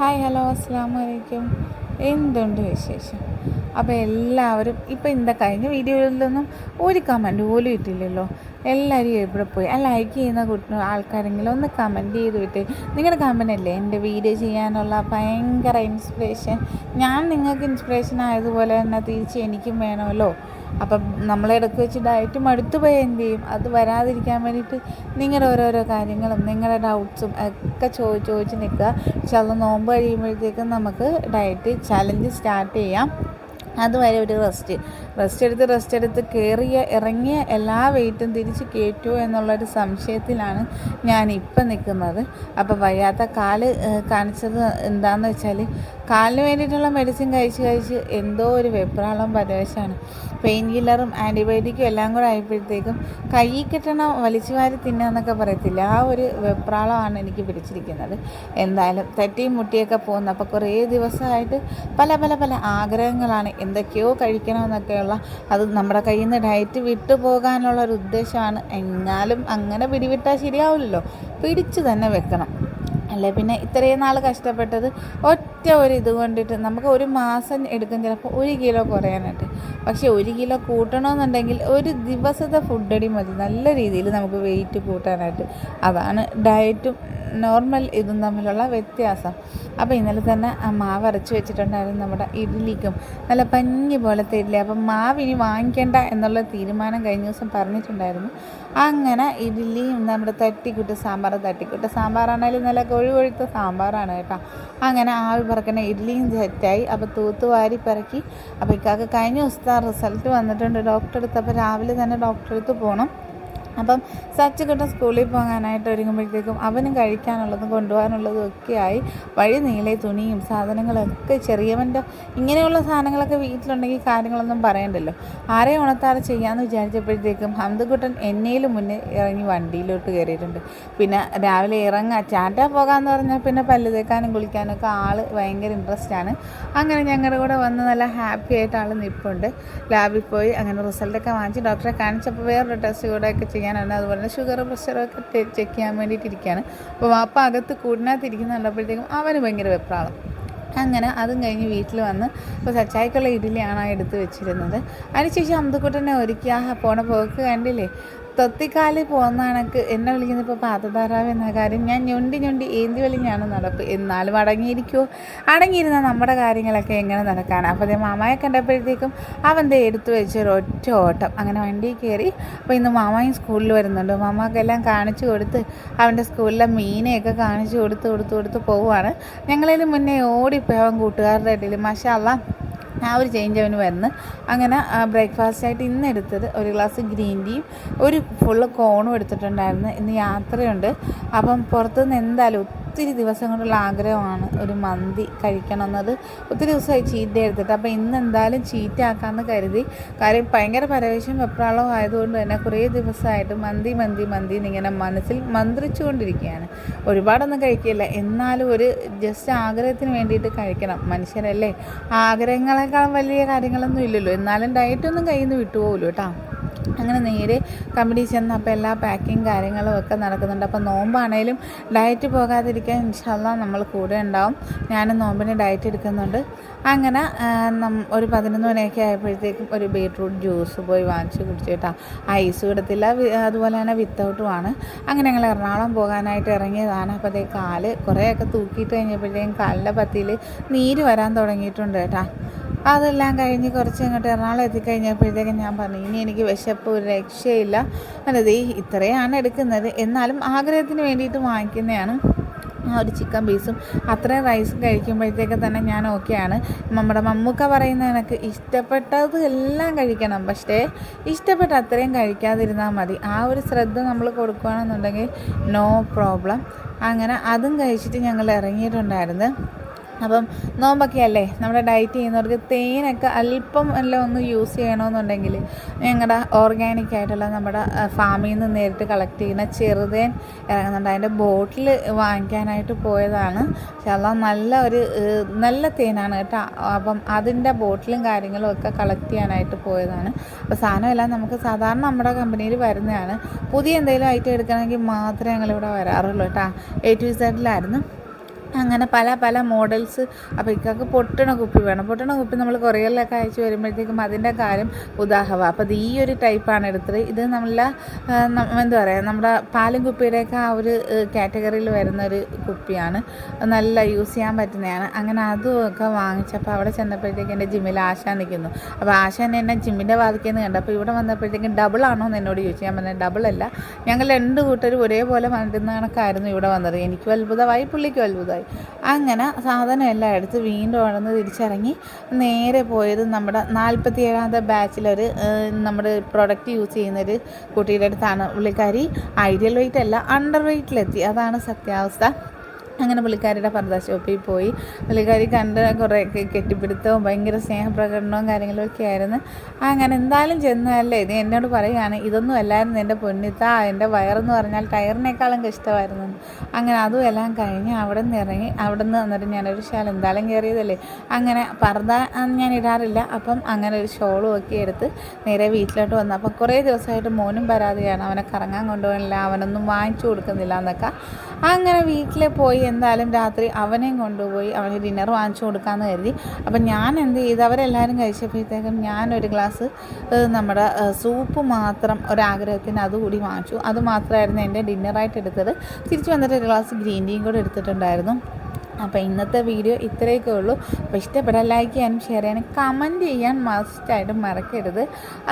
Hi hello അസ്സാം വലൈക്കും എന്തുണ്ട് വിശേഷം? അപ്പോൾ എല്ലാവരും ഇപ്പോൾ ഇന്ന കഴിഞ്ഞ വീഡിയോയിലൊന്നും ഒരു കമന്റ് പോലും ഇട്ടില്ലല്ലോ. എല്ലാവരും എവിടെ പോയി? ആ ലൈക്ക് ചെയ്യുന്ന കുട്ടി ആൾക്കാരെങ്കിലും ഒന്ന് കമന്റ് ചെയ്ത് വിട്ട്. നിങ്ങളുടെ കമന്റ് അല്ലേ? എന്റെ വീഡിയോ ചെയ്യാനുള്ള ഭയങ്കര ഇൻസ്പിറേഷൻ ഞാൻ നിങ്ങൾക്ക് ഇൻസ്പിറേഷൻ ആയതുപോലെ തന്നെ തിരിച്ച് എനിക്കും വേണമല്ലോ. അപ്പം നമ്മളിടയ്ക്ക് വെച്ച് ഡയറ്റ് മടുത്തു പോയി എന്ത് ചെയ്യും? അത് വരാതിരിക്കാൻ വേണ്ടിയിട്ട് നിങ്ങളുടെ ഓരോരോ കാര്യങ്ങളും നിങ്ങളുടെ ഡൗട്ട്സും ഒക്കെ ചോദിച്ച് ചോദിച്ച് നിൽക്കുക. അത് നോമ്പ് കഴിയുമ്പോഴത്തേക്കും നമുക്ക് ഡയറ്റ് ചലഞ്ച് സ്റ്റാർട്ട് ചെയ്യാം. അതുവരെ ഒരു റെസ്റ്റ് റെസ്റ്റ് എടുത്ത് റെസ്റ്റ് എടുത്ത് കയറിയ ഇറങ്ങിയ എല്ലാ വെയിറ്റും തിരിച്ച് കയറ്റുമോ എന്നുള്ളൊരു സംശയത്തിലാണ് ഞാൻ ഇപ്പം നിൽക്കുന്നത്. അപ്പോൾ വയ്യാത്ത കാൽ കാണിച്ചത് എന്താണെന്ന് വെച്ചാൽ കാലിന് വേണ്ടിയിട്ടുള്ള മെഡിസിൻ കഴിച്ച് കഴിച്ച് എന്തോ ഒരു വെപ്രാളം പരവശമാണ് പെയിൻ കില്ലറും ആന്റിബയോട്ടിക്കും എല്ലാം കൂടെ ആയപ്പോഴത്തേക്കും കൈ കിട്ടണം വലിച്ചു വാരി തിന്നാന്നൊക്കെ പറയത്തില്ല ആ ഒരു വെപ്രാളമാണ് എനിക്ക് പിടിച്ചിരിക്കുന്നത്. എന്തായാലും തെറ്റിയും മുട്ടിയൊക്കെ പോകുന്നു. അപ്പോൾ കുറേ ദിവസമായിട്ട് പല പല പല ആഗ്രഹങ്ങളാണ്. എന്തൊക്കെയോ കഴിക്കണമെന്നൊക്കെയുള്ള അത് നമ്മുടെ കയ്യിൽ നിന്ന് ഡയറ്റ് വിട്ടു പോകാനുള്ള ഒരു ഉദ്ദേശമാണ്. എന്നാലും അങ്ങനെ പിടിവിട്ടാൽ ശരിയാവില്ലല്ലോ. പിടിച്ചു തന്നെ വെക്കണം. അല്ലേ? പിന്നെ ഇത്രയും നാൾ കഷ്ടപ്പെട്ടത് ഒറ്റ ഒരു ഇത് കൊണ്ടിട്ട് നമുക്ക് ഒരു മാസം എടുക്കും ചിലപ്പോൾ ഒരു കിലോ കുറയാനായിട്ട്. പക്ഷേ ഒരു കിലോ കൂട്ടണമെന്നുണ്ടെങ്കിൽ ഒരു ദിവസത്തെ ഫുഡടി മതി. നല്ല രീതിയിൽ നമുക്ക് വെയിറ്റ് കൂട്ടാനായിട്ട്. അതാണ് ഡയറ്റും നോർമൽ ഇതും തമ്മിലുള്ള വ്യത്യാസം. അപ്പോൾ ഇന്നലെ തന്നെ ആ മാവ് അരച്ച് വെച്ചിട്ടുണ്ടായിരുന്നു നമ്മുടെ ഇഡ്ഡലിക്കും. നല്ല പഞ്ഞി പോലത്തെ ഇഡ്ഡലി. അപ്പം മാവ് ഇനി വാങ്ങിക്കേണ്ട എന്നുള്ള തീരുമാനം കഴിഞ്ഞ ദിവസം പറഞ്ഞിട്ടുണ്ടായിരുന്നു. അങ്ങനെ ഇഡ്ഡലിയും നമ്മുടെ തട്ടിക്കുട്ട് സാമ്പാർ തട്ടിക്കുട്ട് സാമ്പാറാണെങ്കിലും നല്ല കൊഴുകൊഴുത്ത സാമ്പാറാണ് കേട്ടോ. അങ്ങനെ ആവി പറക്കുന്ന ഇഡ്ഡലിയും സെറ്റായി. അപ്പോൾ തൂത്തുവാരി പറക്കി. അപ്പോൾ ഇക്കാക്ക് കഴിഞ്ഞ ദിവസത്തെ റിസൾട്ട് വന്നിട്ടുണ്ട്. ഡോക്ടറെ അടുത്ത് അപ്പോൾ രാവിലെ തന്നെ ഡോക്ടറെ അടുത്ത് പോകണം അപ്പം സച്ചുകുട്ടൻ സ്കൂളിൽ പോകാനായിട്ട് ഒരുങ്ങുമ്പോഴത്തേക്കും അവനും കഴിക്കാനുള്ളതും കൊണ്ടുപോകാനുള്ളതും ഒക്കെയായി വഴി നീളെ തുണിയും സാധനങ്ങളൊക്കെ ചെറിയവന്റെ ഇങ്ങനെയുള്ള സാധനങ്ങളൊക്കെ വീട്ടിലുണ്ടെങ്കിൽ കാര്യങ്ങളൊന്നും പറയണ്ടല്ലോ. ആരെ ഉണത്താറ് ചെയ്യാമെന്ന് വിചാരിച്ചപ്പോഴത്തേക്കും ഹന്തുകുട്ടൻ എന്നേലും മുന്നേ ഇറങ്ങി വണ്ടിയിലോട്ട് കയറിയിട്ടുണ്ട്. പിന്നെ രാവിലെ ഇറങ്ങാൻ ചാറ്റ പോകാമെന്ന് പറഞ്ഞാൽ പിന്നെ പല്ല് തേക്കാനും കുളിക്കാനും ഒക്കെ ആൾ ഭയങ്കര ആണ്. അങ്ങനെ ഞങ്ങളുടെ കൂടെ വന്ന് നല്ല ഹാപ്പി ആയിട്ട് ആൾ നിൽപ്പുണ്ട് ലാബിൽ പോയി അങ്ങനെ റിസൾട്ടൊക്കെ വാങ്ങിച്ച്. ഡോക്ടറെ കാണിച്ചപ്പോൾ വേറൊരു ടെസ്റ്റ് കൂടെയൊക്കെ ഒക്കെ ചെയ്യാനാണ് അതുപോലെ തന്നെ ഷുഗർ പ്രഷറൊക്കെ ചെക്ക് ചെയ്യാൻ വേണ്ടിയിട്ട് ഇരിക്കുകയാണ് അപ്പോൾ വാപ്പ അകത്ത് കൂടിനകത്തിരിക്കുന്ന കണ്ടപ്പോഴത്തേക്കും അവന് ഭയങ്കര വെപ്രാളം. അങ്ങനെ അതും കഴിഞ്ഞ് വീട്ടിൽ വന്ന് ഇപ്പോൾ സച്ചായിക്കുള്ള ഇഡ്ഡലിയാണ് എടുത്ത് വെച്ചിരുന്നത്. അതിനുശേഷം അമ്പക്കുട്ടനെ ഒരുക്കി ആ പോണ പോക്ക് കണ്ടില്ലേ? തൊത്തിക്കാലിൽ പോകുന്ന എന്നെ വിളിക്കുന്നത് ഇപ്പോൾ പാതതാറാവ് എന്ന കാര്യം. ഞാൻ ഞൊണ്ടി ഞൊണ്ടി ഏന്തി വലിഞ്ഞാണ് നടപ്പ്. എന്നാലും അടങ്ങിയിരിക്കുമോ അടങ്ങിയിരുന്ന നമ്മുടെ കാര്യങ്ങളൊക്കെ എങ്ങനെ നടക്കാൻ? അപ്പോൾ അതേ മാമയെ കണ്ടപ്പോഴത്തേക്കും അവൻ ദേ എടുത്തു വെച്ചൊരു ഒറ്റ ഓട്ടം. അങ്ങനെ വണ്ടി കയറി അപ്പോൾ ഇന്ന് മാമയും സ്കൂളിൽ വരുന്നുണ്ട്. മാമാക്കെല്ലാം കാണിച്ചു കൊടുത്ത് അവന്റെ സ്കൂളിലെ മീനെയൊക്കെ കാണിച്ചു കൊടുത്ത് കൊടുത്ത് കൊടുത്ത് പോവുകയാണ്. ഞങ്ങളതിന് മുന്നേ ഓടിപ്പോയി അവൻ കൂട്ടുകാരുടെ ഇടയിൽ. മഷാല്ല ആ ഒരു ചേഞ്ച് അവന് വന്ന് അങ്ങനെ ബ്രേക്ക്ഫാസ്റ്റ് ആയിട്ട് ഇന്ന് എടുത്തത് ഒരു ഗ്ലാസ് ഗ്രീൻ ടീയും ഒരു ഫുള്ള് കോണും എടുത്തിട്ടുണ്ടായിരുന്നു. ഇന്ന് യാത്രയുണ്ട്. അപ്പം പുറത്തുനിന്ന് എന്തായാലും ഒത്തിരി ദിവസം കൊണ്ടുള്ള ആഗ്രഹമാണ് ഒരു മന്തി കഴിക്കണം എന്നത് ഒത്തിരി ദിവസമായി ചീറ്റ എടുത്തിട്ട്. അപ്പോൾ ഇന്ന് എന്തായാലും ചീറ്റ ആക്കാമെന്ന് കരുതി. കാര്യം ഭയങ്കര പരവേശം വെപ്രാളവും ആയതുകൊണ്ട് തന്നെ കുറേ ദിവസമായിട്ട് മന്തി മന്തി മന്തി എന്നിങ്ങനെ മനസ്സിൽ മന്ത്രിച്ചുകൊണ്ടിരിക്കുകയാണ്. ഒരുപാടൊന്നും കഴിക്കില്ല. എന്നാലും ഒരു ജസ്റ്റ് ആഗ്രഹത്തിന് വേണ്ടിയിട്ട് കഴിക്കണം. മനുഷ്യരല്ലേ? ആഗ്രഹങ്ങളെക്കാളും വലിയ കാര്യങ്ങളൊന്നും ഇല്ലല്ലോ. എന്നാലും ഡയറ്റൊന്നും കയ്യിൽ നിന്ന് വിട്ടുപോകുമല്ലോ കേട്ടോ അങ്ങനെ നേരെ കമ്പനി ചെന്ന് അപ്പോൾ എല്ലാ പാക്കിങ് കാര്യങ്ങളും ഒക്കെ നടക്കുന്നുണ്ട്. അപ്പോൾ നോമ്പാണേലും ഡയറ്റ് പോകാതിരിക്കാൻ ഇൻഷാല്ല നമ്മൾ കൂടെ ഉണ്ടാവും. ഞാനും നോമ്പിന് ഡയറ്റ് എടുക്കുന്നുണ്ട്. അങ്ങനെ ഒരു പതിനൊന്ന് മണിയൊക്കെ ആയപ്പോഴത്തേക്കും ഒരു ബീട്രൂട്ട് ജ്യൂസ് പോയി വാങ്ങിച്ച് കുടിച്ചിട്ടാ ഐസ് കിടത്തില്ല അതുപോലെ തന്നെ വിത്തൗട്ടുമാണ് അങ്ങനെ ഞങ്ങൾ എറണാകുളം പോകാനായിട്ട് ഇറങ്ങിയതാണ്. അപ്പോൾ അതേ കാൽ കുറേയൊക്കെ തൂക്കിയിട്ട് കഴിഞ്ഞപ്പോഴത്തേക്കും കാലിന്റെ പത്തിയിൽ നീര് വരാൻ തുടങ്ങിയിട്ടുണ്ട് കേട്ടോ. അതെല്ലാം കഴിഞ്ഞ് കുറച്ച് ഇങ്ങോട്ട് എറണാകുളം എത്തിക്കഴിഞ്ഞപ്പോഴത്തേക്കും ഞാൻ പറഞ്ഞു ഇനി എനിക്ക് വിശപ്പ് ഒരു രക്ഷയില്ല. അല്ലത് ഇത്രയാണ് എടുക്കുന്നത്. എന്നാലും ആഗ്രഹത്തിന് വേണ്ടിയിട്ട് വാങ്ങിക്കുന്നതാണ്. ആ ഒരു ചിക്കൻ പീസും അത്രയും റൈസും കഴിക്കുമ്പോഴത്തേക്ക് തന്നെ ഞാൻ ഓക്കെയാണ് നമ്മുടെ മമ്മൂക്ക പറയുന്ന എനിക്ക് ഇഷ്ടപ്പെട്ടത് എല്ലാം കഴിക്കണം. പക്ഷേ ഇഷ്ടപ്പെട്ട അത്രയും കഴിക്കാതിരുന്നാൽ മതി. ആ ഒരു ശ്രദ്ധ നമ്മൾ കൊടുക്കുകയാണെന്നുണ്ടെങ്കിൽ നോ പ്രോബ്ലം അങ്ങനെ അതും കഴിച്ചിട്ട് ഞങ്ങൾ ഇറങ്ങിയിട്ടുണ്ടായിരുന്നു. അപ്പം നോമ്പൊക്കെ അല്ലേ? നമ്മുടെ ഡയറ്റ് ചെയ്യുന്നവർക്ക് തേനൊക്കെ അല്പം എല്ലാം ഒന്ന് യൂസ് ചെയ്യണമെന്നുണ്ടെങ്കിൽ ഞങ്ങളുടെ ഓർഗാനിക് ആയിട്ടുള്ള നമ്മുടെ ഫാമിൽ നിന്ന് നേരിട്ട് കളക്ട് ചെയ്യുന്ന ചെറുതേൻ ഇറങ്ങുന്നുണ്ട്. അതിന്റെ ബോട്ടിൽ വാങ്ങിക്കാനായിട്ട് പോയതാണ്. പക്ഷെ അത് നല്ല ഒരു നല്ല തേനാണ് കേട്ടോ. അപ്പം അതിന്റെ ബോട്ടിലും കാര്യങ്ങളും ഒക്കെ കളക്ട് ചെയ്യാനായിട്ട് പോയതാണ്. അപ്പോൾ സാധനമെല്ലാം നമുക്ക് സാധാരണ നമ്മുടെ കമ്പനിയിൽ വരുന്നതാണ്. പുതിയ എന്തെങ്കിലും ഐറ്റം എടുക്കണമെങ്കിൽ മാത്രമേ ഞങ്ങളിവിടെ വരാറുള്ളൂ കേട്ടോ. എ ടു സെഡിലായിരുന്നു അങ്ങനെ പല പല മോഡൽസ് അപ്പോൾ ഇക്കൊക്കെ പൊട്ടണ കുപ്പി വേണം. പൊട്ടണ കുപ്പി നമ്മൾ കൊറിയറിലൊക്കെ അയച്ചു വരുമ്പോഴത്തേക്കും അതിന്റെ കാര്യം ഉദാഹവ. അപ്പോൾ അത് ഈ ഒരു ടൈപ്പാണ് എടുത്തത്. ഇത് നമ്മളെ എന്താ പറയുക നമ്മുടെ പാലും കുപ്പിയുടെയൊക്കെ ആ ഒരു കാറ്റഗറിയിൽ വരുന്ന ഒരു കുപ്പിയാണ്. നല്ല യൂസ് ചെയ്യാൻ പറ്റുന്നതാണ്. അങ്ങനെ അതും ഒക്കെ വാങ്ങിച്ചപ്പോൾ അവിടെ ചെന്നപ്പോഴത്തേക്കും എന്റെ ജിമ്മിൽ ആശ നിൽക്കുന്നു. അപ്പോൾ ആശ എന്നെ ജിമ്മിന്റെ വാതിക്കൽ നിന്ന് കണ്ടു. അപ്പോൾ ഇവിടെ വന്നപ്പോഴത്തേക്കും ഡബിൾ ആണോ എന്ന് എന്നോട് ചോദിച്ചു. ഞാൻ പറഞ്ഞത് ഡബിൾ അല്ല. ഞങ്ങൾ രണ്ട് കൂട്ടരും ഒരേപോലെ വന്നിരുന്ന കണക്കായിരുന്നു ഇവിടെ വന്നത്. എനിക്കും അത്ഭുതമായി പുള്ളിക്കും അത്ഭുതമായി. അങ്ങനെ സാധനം എല്ലാം എടുത്ത് വീണ്ടും അവിടെ തിരിച്ചിറങ്ങി. നേരെ പോയത് നമ്മുടെ നാൽപ്പത്തി ഏഴാമത്തെ ബാച്ചിലൊരു നമ്മുടെ പ്രൊഡക്റ്റ് യൂസ് ചെയ്യുന്നൊരു കുട്ടിയുടെ അടുത്താണ്. പുള്ളിക്കാരി ഐഡിയൽ വെയിറ്റ് അല്ല അണ്ടർ വെയിറ്റിലെത്തി അതാണ് സത്യാവസ്ഥ. അങ്ങനെ പുള്ളിക്കാരിയുടെ പർദ്ദ ഷോപ്പിൽ പോയി. പുള്ളിക്കാരി കണ്ട് കുറേ കെട്ടിപ്പിടുത്തവും ഭയങ്കര സ്നേഹപ്രകടനവും കാര്യങ്ങളൊക്കെ ആയിരുന്നു. അങ്ങനെ എന്തായാലും ചെന്നല്ലേ ഇത് എന്നോട് പറയുകയാണ് ഇതൊന്നും അല്ലായിരുന്നു എന്റെ പൊന്നിത്ത എന്റെ വയറെന്ന് പറഞ്ഞാൽ ടയറിനേക്കാളും ഇഷ്ടമായിരുന്നു അങ്ങനെ അതും എല്ലാം കഴിഞ്ഞ് അവിടെ നിന്ന് ഇറങ്ങി അവിടെ നിന്ന് വന്നിട്ട് ഞാനൊരു ഷാൾ എന്തായാലും കയറിയതല്ലേ. അങ്ങനെ പർദ്ദ ഞാൻ ഇടാറില്ല അപ്പം അങ്ങനെ ഒരു ഷോളും ഒക്കെ എടുത്ത് നേരെ വീട്ടിലോട്ട് വന്നു. അപ്പം കുറേ ദിവസമായിട്ട് മോനും പരാതിയാണ് അവനെ കറങ്ങാൻ കൊണ്ടുപോകണില്ല അവനൊന്നും വാങ്ങിച്ചു കൊടുക്കുന്നില്ല എന്നൊക്കെ. അങ്ങനെ വീട്ടിൽ പോയി എന്തായാലും രാത്രി അവനെയും കൊണ്ടുപോയി അവന് ഡിന്നർ വാങ്ങിച്ചു കൊടുക്കാമെന്ന് കരുതി. അപ്പം ഞാൻ എന്ത് ചെയ്തു? അവരെല്ലാവരും കഴിച്ചപ്പോഴത്തേക്കും ഞാനൊരു ഗ്ലാസ് നമ്മുടെ സൂപ്പ് മാത്രം ഒരാഗ്രഹത്തിന് അതുകൂടി വാങ്ങിച്ചു. അത് മാത്രമായിരുന്നു എന്റെ ഡിന്നറായിട്ട് എടുത്തത്. തിരിച്ചു വന്നിട്ട് ഒരു ഗ്ലാസ് ഗ്രീൻ ടീയും കൂടെ എടുത്തിട്ടുണ്ടായിരുന്നു. അപ്പോൾ ഇന്നത്തെ വീഡിയോ ഇത്രയൊക്കെ ഉള്ളൂ. അപ്പോൾ ഇഷ്ടപ്പെടാൻ ലൈക്ക് ചെയ്യാനും ഷെയർ ചെയ്യാനും കമന്റ് ചെയ്യാൻ മസ്റ്റായിട്ടും മറക്കരുത്.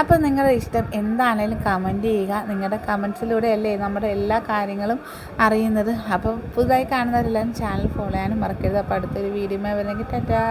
അപ്പോൾ നിങ്ങളുടെ ഇഷ്ടം എന്താണേലും കമന്റ് ചെയ്യുക. നിങ്ങളുടെ കമൻസിലൂടെ അല്ലേ നമ്മുടെ എല്ലാ കാര്യങ്ങളും അറിയുന്നത്. അപ്പോൾ പുതുതായി കാണുന്നവരെല്ലാം ചാനൽ ഫോളോ ചെയ്യാനും മറക്കരുത്. അപ്പോൾ അടുത്തൊരു വീഡിയോ വരുന്നെങ്കിൽ ടാറ്റാ.